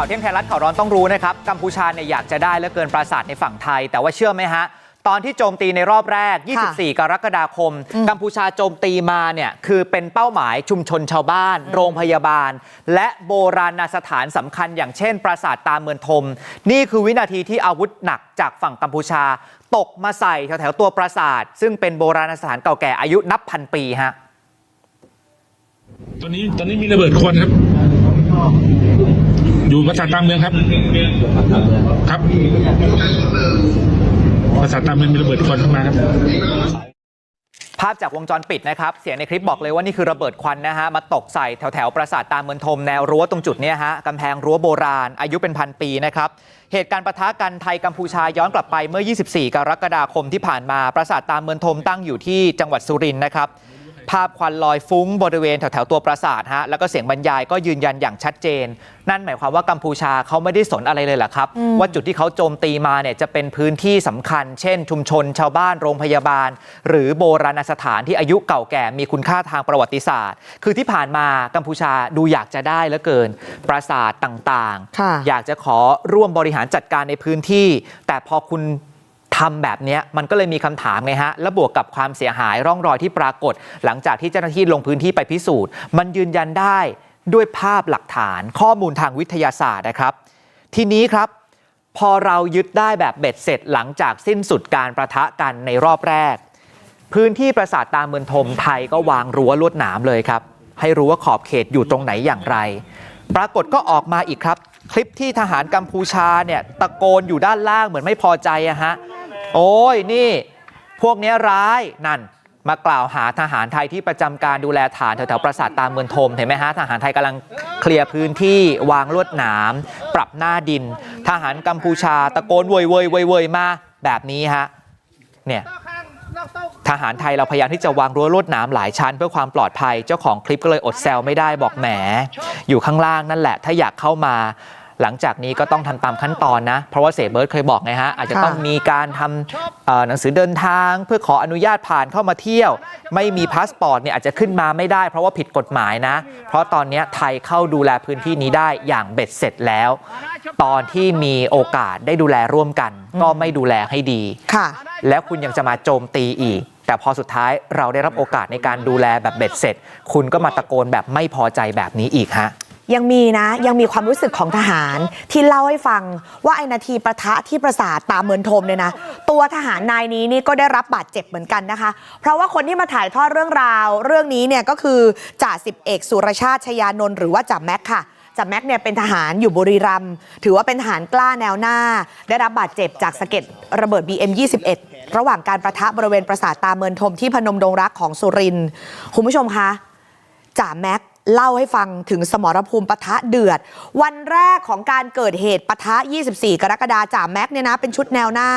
ข่าวเที่ยงไทยรัฐข่าวร้อนต้องรู้นะครับ กัมพูชาเนี่ยอยากจะได้เหลือเกินปราสาทในฝั่งไทย แต่ว่าเชื่อไหมฮะ ตอนที่โจมตีในรอบแรก 24 กรกฎาคม กัมพูชาโจมตีมาเนี่ยคือเป็นเป้าหมายชุมชนชาวบ้าน โรงพยาบาล และโบราณสถานสำคัญ อย่างเช่น ปราสาทตาเมืองทม นี่คือวินาทีที่อาวุธหนักจากฝั่งกัมพูชา ตกมาใส่แถวๆตัวปราสาท ซึ่งเป็นโบราณสถานเก่าแก่อายุนับพันปีฮะตอนนี้ตอนนี้มีระเบิดควันครับ อยู่ปราสาทตามเมืองครับ ครับ ปราสาทตามเมืองมีระเบิดควันเข้ามาครับ ภาพจากวงจรปิดนะครับ เสียงในคลิปบอกเลยว่านี่คือระเบิดควันนะฮะ มาตกใส่แถวแถวปราสาทตามเมืองทมแนวรั้วตรงจุดเนี้ยฮะกำแพงรั้วโบราณ อายุเป็นพันปีนะครับ เหตุการณ์ปะทะกันไทยกัมพูชาย้อนกลับไปเมื่อ 24 กรกฎาคมที่ผ่านมา ปราสาทตามเมืองทมตั้งอยู่ที่จังหวัดสุรินทร์นะครับ ภาพควันลอยฟุ้งบริเวณแถวๆตัวปราสาทฮะแล้วก็เสียงบรรยายก็ยืนยันอย่างชัดเจน นั่นหมายความว่ากัมพูชาเขาไม่ได้สนอะไรเลยเหรอครับ ว่าจุดที่เขาโจมตีมาเนี่ยจะเป็นพื้นที่สำคัญ เช่น ชุมชน ชาวบ้านโรงพยาบาล หรือโบราณสถานที่อายุเก่าแก่มีคุณค่าทางประวัติศาสตร์ คือที่ผ่านมากัมพูชาดูอยากจะได้เหลือเกิน ปราสาทต่างค่ะๆอยากจะขอร่วมบริหารจัดการในพื้นที่ แต่พอคุณ ทำแบบนี้มันก็เลยมีคำถามไงฮะ และบวกกับความเสียหายร่องรอยที่ปรากฏ หลังจากที่เจ้าหน้าที่ลงพื้นที่ไปพิสูจน์ มันยืนยันได้ด้วยภาพหลักฐานข้อมูลทางวิทยาศาสตร์นะครับ ทีนี้ครับพอเรายึดได้แบบเบ็ดเสร็จหลังจากสิ้นสุดการประทะกันในรอบแรก พื้นที่ปราสาทตามเมืองทมไทยก็วางรั้วลวดหนามเลยครับ ให้รู้ว่าขอบเขตอยู่ตรงไหนอย่างไร ปรากฏก็ออกมาอีกครับ คลิปที่ทหารกัมพูชาเนี่ยตะโกนอยู่ด้านล่างเหมือนไม่พอใจอะฮะ โอ้ยนี่พวกนี้ร้ายนั่นมากล่าวหาทหารไทยที่ประจำการดูแลฐานแถวๆปราสาทตามเมืองทมเห็นไหมฮะทหารไทยกำลังเคลียร์พื้นที่วางลวดหนาม ปรับหน้าดิน ทหารกัมพูชาตะโกนเวยเวยเวยเวยมาแบบนี้ฮะเนี่ยทหารไทยเราพยายามที่จะวางรั้วลวดหนามหลายชั้นเพื่อความปลอดภัย เจ้าของคลิปก็เลยอดแซวไม่ได้บอกแหม อยู่ข้างล่างนั่นแหละ ถ้าอยากเข้ามา หลังจากนี้ก็ต้องทำตามขั้นตอนนะ เพราะว่าเสเบิร์ดเคยบอกไงฮะอาจจะต้องมีการทำเอ่อหนังสือเดินทาง เพื่อขออนุญาตผ่านเข้ามาเที่ยว ไม่มีพาสปอร์ตเนี่ยอาจจะขึ้นมาไม่ได้ เพราะว่าผิดกฎหมายนะ เพราะตอนนี้ไทยเข้าดูแลพื้นที่นี้ได้อย่างเบ็ดเสร็จแล้ว ตอนที่มีโอกาสได้ดูแลร่วมกัน ก็ไม่ดูแลให้ดีค่ะ แล้วคุณยังจะมาโจมตีอีกแต่พอสุดท้ายเราได้รับโอกาสในการดูแลแบบเบ็ดเสร็จ คุณก็มาตะโกนแบบไม่พอใจแบบนี้อีกฮะ ยังมีนะยังมีความรู้สึกของทหารที่เล่าให้ฟังว่าไอ้นาทีประทะที่ประสาทตาเมืองทมเนี่ยนะตัวทหารนายนี้นี่ก็ได้รับบาดเจ็บเหมือนกันนะคะ เพราะว่าคนที่มาถ่ายทอดเรื่องราว เรื่องนี้เนี่ยก็คือจ่าสิบเอกสุรชาติชยานนท์หรือว่าจ่าแม็กค่ะจ่าแม็กเนี่ยเป็นทหารอยู่บุรีรัมย์ถือว่าเป็นทหารกล้าแนวหน้า ได้รับบาดเจ็บจากสะเก็ดระเบิด BM 21 ระหว่างการประทะบริเวณปราสาทตาเมืองทมที่พนมดงรักของสุรินทร์คุณผู้ชมคะจ่าแม็ก เล่าให้ฟังถึงสมรภูมิปะทะเดือด วันแรกของการเกิดเหตุปะทะ 24 กรกฎาคมจ่าแม็กเนี่ยนะเป็นชุดแนวหน้า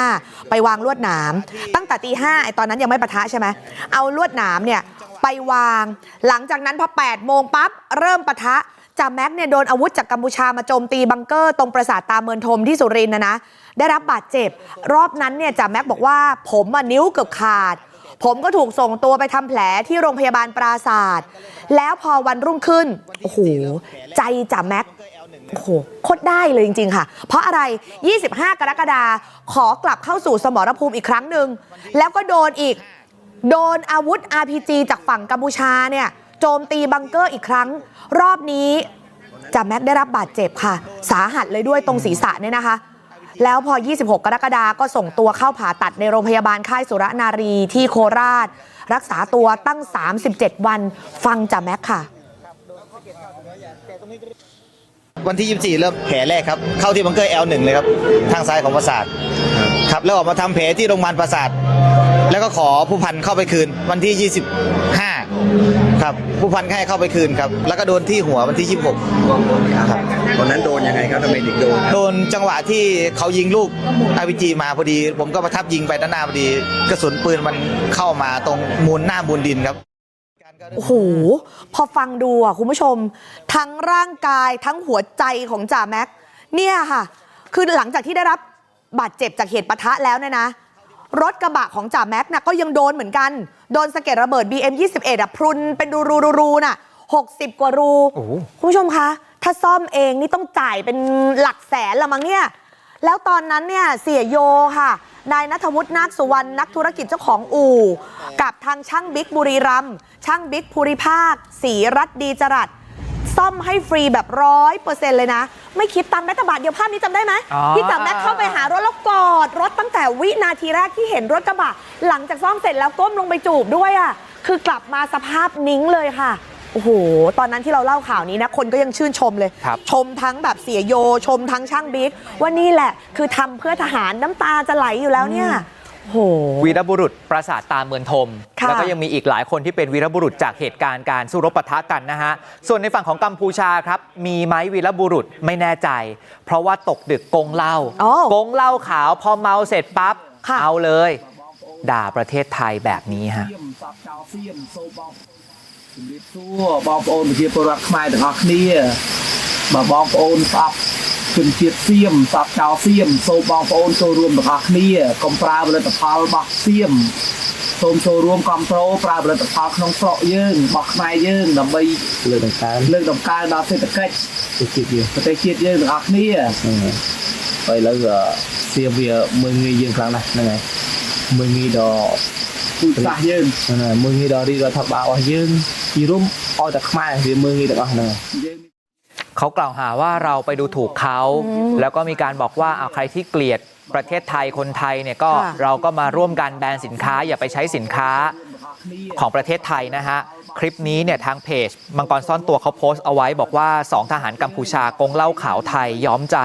ไปวางลวดหนาม ตั้งแต่ตีห้าไอตอนนั้นยังไม่ปะทะใช่ไหมเอาลวดหนามเนี่ยไปวาง หลังจากนั้นพอ8โมงปั๊บเริ่มปะทะจ่าแม็กเนี่ยโดนอาวุธจากกัมพูชามาโจมตีบังเกอร์ตรงปราสาทตาเมืองทมที่สุรินทร์นะนะได้รับบาดเจ็บ รอบนั้นเนี่ยจ่าแม็กบอกว่าผมอะนิ้วเกือบขาด ผมก็ถูกส่งตัวไปทำแผลที่โรงพยาบาลปราศาสตร์ แล้วพอวันรุ่งขึ้น โอ้โห ใจจ่าแม็กโอ้โหโคตรได้เลยจริง ๆ ค่ะ เพราะอะไร 25 กรกฎาคมขอกลับเข้าสู่สมรภูมิอีกครั้งหนึ่ง แล้วก็โดนอีก โดนอาวุธ RPG จากฝั่งกัมพูชาเนี่ยโจมตีบังเกอร์อีกครั้ง รอบนี้จ่าแม็กได้รับบาดเจ็บค่ะ สาหัสเลยด้วยตรงศีรษะเนี่ยนะคะ แล้วพอ26กรกฎาคมก็ส่งตัวเข้าผ่าตัดในโรงพยาบาลค่ายสุรนารีที่โคราช รักษาตัวตั้ง 37 วันฟังจ่าแม็กค่ะ วันที่ 24 เริ่มแผลแรกครับ เข้าที่บังเกอร์ L1 เลยครับ ทางซ้ายของปราสาทครับแล้วออกมาทำแผลที่โรงพยาบาลปราสาท แล้วก็ขอผู้พันเข้าไปคืนวันที่ 25 ครับผู้พันให้เข้าไปคืนครับ แล้วก็โดนที่หัววันที่ 26ครับตอนนั้นโดนยังไงครับทำไมถึงโดนครับโดนจังหวะที่เขายิงลูก RPG มาพอดี ผมก็ประทับยิงไปด้านหน้าพอดี กระสุนปืนมันเข้ามาตรงมูลหน้ามูลดินครับ โอ้โห พอฟังดูอะคุณผู้ชม ทั้งร่างกายทั้งหัวใจของจ่าแม็ก เนี่ยค่ะ คือหลังจากที่ได้รับบาดเจ็บจากเหตุปะทะแล้วเนี่ยนะ รถกระบะของจ่าแม็กน่ะก็ยังโดนเหมือนกัน โดนสะเก็ดระเบิด BM 21อะพรุนเป็นรูรูรูรูน่ะ60กว่ารูโอ้โหคุณผู้ชมคะ ถ้าซ่อมเองนี่ต้องจ่ายเป็นหลักแสนละมั้งเนี่ย แล้วตอนนั้นเนี่ยเสียโยค่ะ นายนัทวุฒินาคสุวรรณนักธุรกิจเจ้าของอู่ กับทางช่างบิ๊กบุรีรัมย์ช่างบิ๊กภูริภาคศรีรัตน์ดีจรัส ซ่อมให้ฟรีแบบร้อยเปอร์เซ็นต์เลยนะ ไม่คิดตังค์แม้แต่บาทเดียวภาพนี้จำได้ไหมอ๋อ ที่จำได้เข้าไปหารถแล้วกอดรถตั้งแต่วินาทีแรกที่เห็นรถกระบะ หลังจากซ่อมเสร็จแล้วก้มลงไปจูบด้วยอะคือกลับมาสภาพนิ้งเลยค่ะโอ้โหตอนนั้นที่เราเล่าข่าวนี้นะคนก็ยังชื่นชมเลย ครับ ชมทั้งแบบเสียโยชมทั้งช่างบิ๊กว่านี่แหละ คือทำเพื่อทหารน้ำตาจะไหลอยู่แล้วเนี่ย โห วีรบุรุษปราสาทตาเมืองทม ค่ะ แล้วก็ยังมีอีกหลายคนที่เป็นวีรบุรุษจากเหตุการณ์การสู้รบปะทะกันนะฮะ ส่วนในฝั่งของกัมพูชาครับ มีไหมวีรบุรุษไม่แน่ใจ เพราะว่าตกดึกกงเหล้า อ๋อ กงเหล้าขาวพอเมาเสร็จปั๊บ ค่ะ เอาเลย ด่าประเทศไทยแบบนี้ฮะ សៀមសពចោលសៀមសូមបងជំរាបសួរបងប្អូនប្រជាពលរដ្ឋខ្មែរទាំងអស់គ្នាបើបងប្អូនស្អប់ ជនជាតិសៀមស្អប់ចោលសៀមសូមបងប្អូនចូលរួមទាំងអស់គ្នាកុំប្រើផលិតផលរបស់សៀមសូមចូលរួមគ្រប់គ្រងប្រើផលិតផលក្នុងស្រុកយើងរបស់ខ្មែរយើងដើម្បីលើកដំកើងលើកដំកើងដល់សេដ្ឋកិច្ចប្រទេសជាតិយើងប្រទេសជាតិយើងទាំងអស់គ្នាហើយឥឡូវសៀមវាមើងងាយយើងខ្លាំងណាស់ហ្នឹងហើយមើងងាយដល់ពូជសាសន៍យើងហ្នឹងហើយមើងងាយដល់រាជរដ្ឋាភិបាលរបស់យើងពីរួមឲ្យតែខ្មែរវាមើងងាយទាំងអស់ហ្នឹងហើយយើង เขากล่าวหาว่าเราไปดูถูกเขา แล้วก็มีการบอกว่าเอาใครที่เกลียดประเทศไทยคนไทยเนี่ยก็ค่ะเราก็มาร่วมกันแบนสินค้า อย่าไปใช้สินค้าของประเทศไทยนะฮะ คลิปนี้เนี่ยทางเพจ มังกรซ่อนตัวเขาโพสต์เอาไว้บอกว่า 2 ทหารกัมพูชากงเหล้าขาวไทยย้อมใจ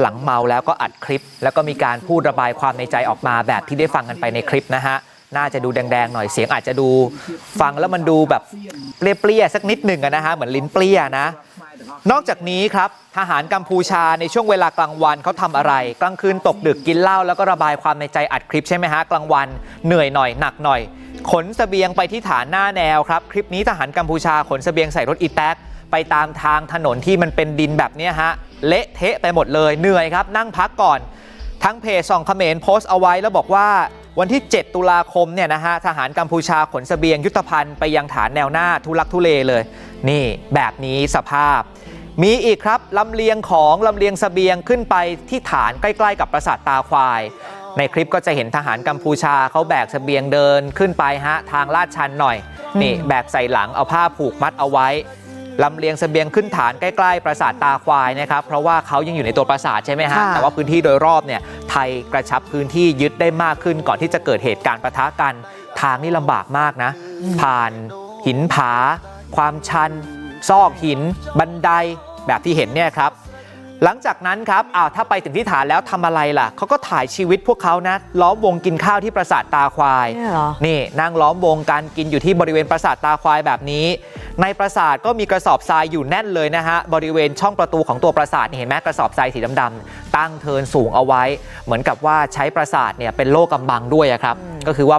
หลังเมาแล้วก็อัดคลิป แล้วก็มีการพูดระบายความในใจออกมาแบบที่ได้ฟังกันไปในคลิปนะฮะน่าจะดูแดงๆหน่อยเสียงอาจจะดู ฟังแล้วมันดูแบบเปรี้ยๆสักนิดหนึ่งอะนะฮะเหมือนลิ้นเปรี้ยนะ นอกจากนี้ครับทหารกัมพูชาในช่วงเวลากลางวันเขาทำอะไร กลางคืนตกดึกกินเหล้าแล้วก็ระบายความในใจอัดคลิปใช่ไหมฮะกลางวันเหนื่อยหน่อยหนักหน่อย ขนเสบียงไปที่ฐานหน้าแนวครับ คลิปนี้ทหารกัมพูชาขนเสบียงใส่รถอีแท็กไปตามทางถนนที่มันเป็นดินแบบนี้ฮะเละเทะไปหมดเลยเหนื่อยครับนั่งพักก่อน ทั้งเพจส่องเขมรโพสต์เอาไว้แล้วบอกว่า วันที่ 7 ตุลาคมเนี่ยนะฮะทหารกัมพูชาขนสเสบียงยุทธภัณฑ์ไปยังฐานแนวหน้าทุลักทุเลเลย นี่แบบนี้สภาพ มีอีกครับลำเลียงของลำเลียงสเสบียงขึ้นไปที่ฐานใกล้ๆ กับปราสาทตาควาย ในคลิปก็จะเห็นทหารกัมพูชาเขาแบกสเสบียงเดินขึ้นไปฮะทางลาดชันหน่อยนี่แบกใส่หลังเอาผ้าผูกมัดเอาไว้ ลำเลียงเสบียงขึ้นฐานใกล้ๆปราสาทตาควายนะครับเพราะว่าเขายังอยู่ในตัวปราสาทใช่ไหมฮะค่ะแต่ว่าพื้นที่โดยรอบเนี่ยไทยกระชับพื้นที่ยึดได้มากขึ้นก่อนที่จะเกิดเหตุการณ์ประทะกันทางนี่ลำบากมากนะ ผ่านหินผา ความชัน ซอกหิน บันไดแบบที่เห็นเนี่ยครับ หลังจากนั้นครับอ้าวถ้าไปถึงที่ฐานแล้วทำอะไรล่ะเขาก็ถ่ายชีวิตพวกเขานะล้อมวงกินข้าวที่ปราสาทตาควายเนี่ยเหรอนี่นั่งล้อมวงการกินอยู่ที่บริเวณปราสาทตาควายแบบนี้ ในปราสาทก็มีกระสอบทรายอยู่แน่นเลยนะฮะบริเวณช่องประตูของตัวปราสาทนี่เห็นไหมกระสอบทรายสีดำๆตั้งเทินสูงเอาไว้ เหมือนกับว่าใช้ปราสาทเนี่ยเป็นโล่กำบังด้วยอะครับก็คือว่า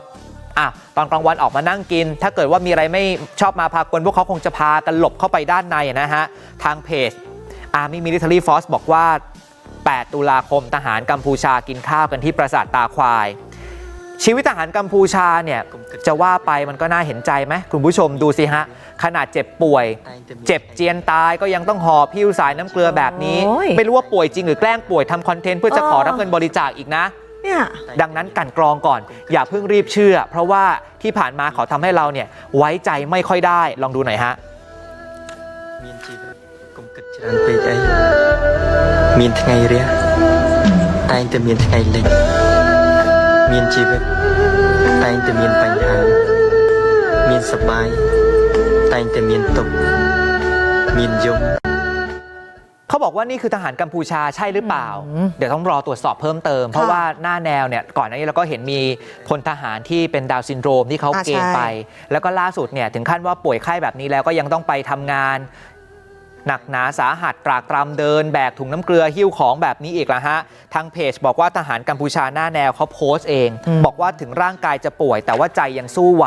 อะตอนกลางวันออกมานั่งกิน ถ้าเกิดว่ามีอะไรไม่ชอบมาพากลพวกเขาคงจะพากันหลบเข้าไปด้านในอะนะฮะทางเพจ อาร์มี่มิลิเทอรี่ฟอสบอกว่า 8 ตุลาคมทหารกัมพูชากินข้าวกันที่ปราสาทตาควาย ชีวิตทหารกัมพูชาเนี่ยจะว่าไปมันก็น่าเห็นใจไหมคุณผู้ชมดูสิฮะ ขนาดเจ็บป่วย เจ็บเจียนตายก็ยังต้องหอบพิ้วสายน้ำเกลือแบบนี้ไม่รู้ว่าป่วยจริงหรือแกล้งป่วยทำคอนเทนต์เพื่อจะขอรับเงินบริจาคอีกนะ เนี่ย ดังนั้นกันกรองก่อน อย่าเพิ่งรีบเชื่อ เพราะว่าที่ผ่านมาเขาทำให้เราเนี่ยไว้ใจไม่ค่อยได้ลองดูหน่อยฮะ កុំគិតច្រើនពេកអីមានថ្ងៃរះតែងតែមានថ្ងៃលិចមានជីវិតតែងតែមានបញ្ហាមានសប្បាយតែងតែមានទុក្ខមានយំ เขาบอกว่านี่คือทหารกัมพูชาใช่หรือเปล่า เดี๋ยวต้องรอตรวจสอบเพิ่มเติม เพราะว่าหน้าแนวเนี่ยก่อนหน้านี้เราก็เห็นมีพลทหารที่เป็นดาวน์ซินโดรมที่เขา อ่า เกณฑ์ไป ใช่ แล้วก็ล่าสุดเนี่ยถึงขั้นว่าป่วยไข้แบบนี้แล้วก็ยังต้องไปทำงาน หนักหนาสาหัสตรากตรำเดินแบกถุงน้ำเกลือหิ้วของแบบนี้อีกละฮะทางเพจบอกว่าทหารกัมพูชาหน้าแนวเขาโพสต์เอง บอกว่าถึงร่างกายจะป่วย แต่ว่าใจยังสู้ไหว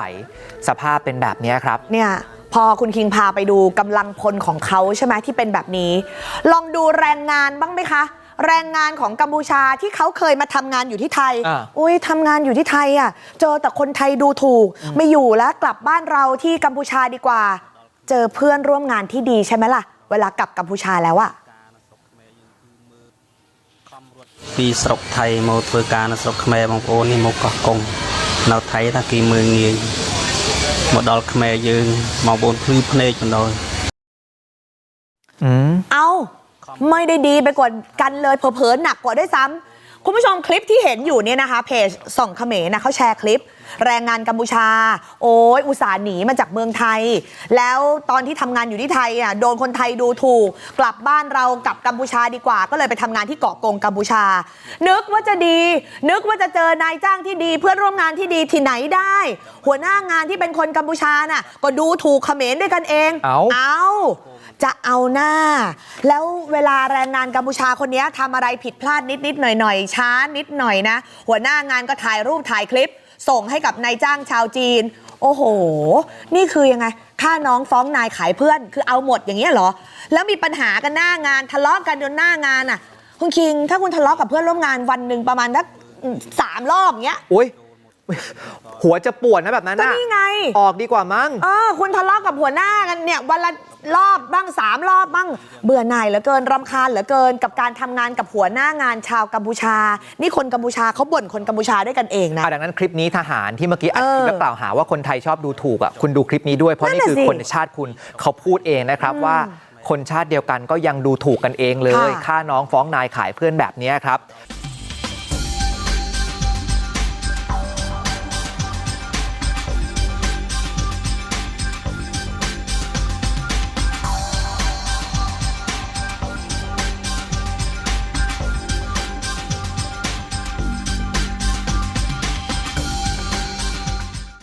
สภาพเป็นแบบนี้ครับเนี่ยพอคุณคิงพาไปดูกำลังพลของเขาใช่ไหมที่เป็นแบบนี้ ลองดูแรงงานบ้างไหมคะ แรงงานของกัมพูชาที่เขาเคยมาทำงานอยู่ที่ไทยอ่าอุ้ยทำงานอยู่ที่ไทยอะเจอแต่คนไทยดูถูก ไม่อยู่แล้วกลับบ้านเราที่กัมพูชาดีกว่า เจอเพื่อนร่วมงานที่ดีใช่ไหมล่ะ เวลากลับกัมพูชาแล้วอะ ពីស្រុកថៃមកធ្វើការនៅស្រុកខ្មែរបងប្អូននេះមកកោះកុងនៅថៃថាគេមើងងាយមកដល់ខ្មែរយើងបងប្អូនភ្លឺភ្នែកបណ្ដោយ อืม เอาไม่ได้ดีไปกว่ากันเลยเผลอๆหนักกว่าด้วยซ้ำ คุณผู้ชมคลิปที่เห็นอยู่เนี่ยนะคะเพจส่องเขมรนะเขาแชร์คลิป แรงงานกัมพูชา โอ้ยอุตส่าห์หนีมาจากเมืองไทย แล้วตอนที่ทำงานอยู่ที่ไทยอะโดนคนไทยดูถูก กลับบ้านเรากลับกัมพูชาดีกว่า ก็เลยไปทำงานที่เกาะกงกัมพูชา นึกว่าจะดี นึกว่าจะเจอนายจ้างที่ดี เพื่อนร่วมงานที่ดีที่ไหนได้ หัวหน้างานที่เป็นคนกัมพูชาน่ะก็ดูถูกเขมรด้วยกันเอง เอ้าเอา จะเอาหน้า แล้วเวลาแรงงานกัมพูชาคนนี้ทำอะไรผิดพลาดนิดนิดๆหน่อยหน่อยๆช้านิดหน่อยนะ หัวหน้างานก็ถ่ายรูปถ่ายคลิป ส่งให้กับนายจ้างชาวจีน โอ้โห นี่คือยังไงฆ่าน้องฟ้องนายขายเพื่อน คือเอาหมดอย่างเงี้ยเหรอ แล้วมีปัญหากันหน้างานทะเลาะกันจนหน้างานอะ คุณคิง ถ้าคุณทะเลาะกับเพื่อนร่วมงานวันหนึ่งประมาณสักสามรอบเงี้ยโอ้ย หัวจะปวดนะแบบนั้นก็น่ะนี่ไง ออกดีกว่ามั้ง เออคุณทะเลาะกับหัวหน้ากันเนี่ยวันละรอบบ้างสามรอบบ้างเบื่อหน่ายเหลือเกินรำคาญเหลือเกิน กับการทำงานกับหัวหน้างานชาวกัมพูชา นี่คนกัมพูชาเขาบ่นคนกัมพูชาด้วยกันเองนะ อะดังนั้นคลิปนี้ทหารที่เมื่อกี้อัดเออคลิปแล้วกล่าวหาว่าคนไทยชอบดูถูกอะคุณดูคลิปนี้ด้วยเพราะนั่นนี่น่ะคือสิคนในชาติคุณเขาพูดเองนะครับว่าคนชาติเดียวกันก็ยังดูถูกกันเองเลยค่ะ ฆ่าน้องฟ้องนายขายเพื่อนแบบนี้ครับ